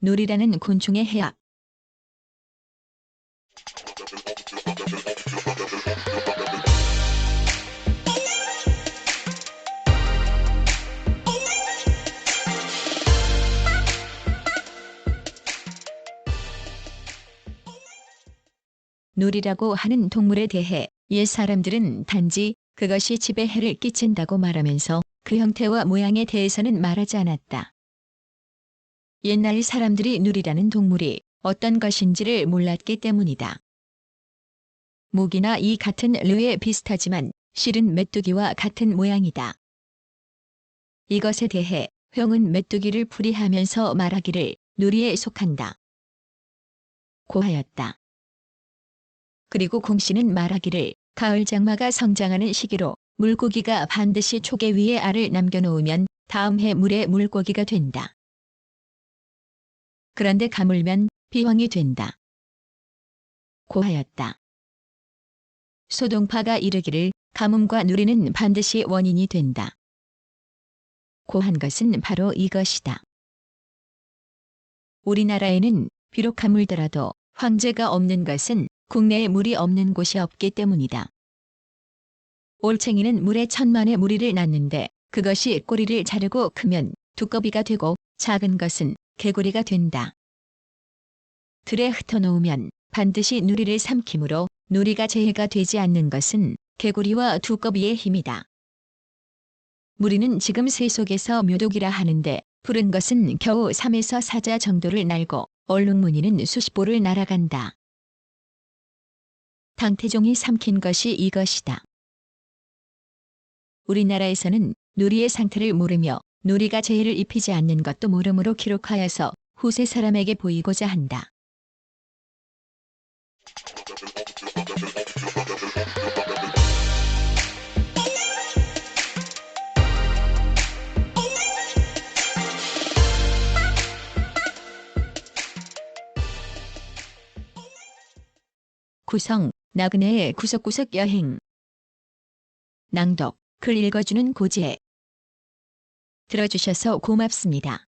놀이라는 곤충의 해악. 놀이라고 하는 동물에 대해 옛 사람들은 단지 그것이 집에 해를 끼친다고 말하면서 그 형태와 모양에 대해서는 말하지 않았다. 옛날 사람들이 누리라는 동물이 어떤 것인지를 몰랐기 때문이다. 모기나 이 같은 르에 비슷하지만 실은 메뚜기와 같은 모양이다. 이것에 대해 형은 메뚜기를 풀이하면서 말하기를 누리에 속한다. 고하였다. 그리고 공씨는 말하기를 가을 장마가 성장하는 시기로 물고기가 반드시 초계 위에 알을 남겨놓으면 다음 해 물에 물고기가 된다. 그런데 가물면 비황이 된다. 고하였다. 소동파가 이르기를 가뭄과 누리는 반드시 원인이 된다. 고한 것은 바로 이것이다. 우리나라에는 비록 가물더라도 황제가 없는 것은 국내에 물이 없는 곳이 없기 때문이다. 올챙이는 물에 천만의 무리를 낳는데 그것이 꼬리를 자르고 크면 두꺼비가 되고 작은 것은 개구리가 된다. 들에 흩어놓으면 반드시 누리를 삼키므로 누리가 재해가 되지 않는 것은 개구리와 두꺼비의 힘이다. 무리는 지금 새 속에서 묘독이라 하는데 푸른 것은 겨우 3에서 4자 정도를 날고 얼룩무늬는 수십 보를 날아간다. 당태종이 삼킨 것이 이것이다. 우리나라에서는 누리의 상태를 모르며 누리가 재해를 입히지 않는 것도 모름으로 기록하여서 후세 사람에게 보이고자 한다. 구성 나그네의 구석구석 여행. 낭독. 글 읽어주는 고지혜. 들어주셔서 고맙습니다.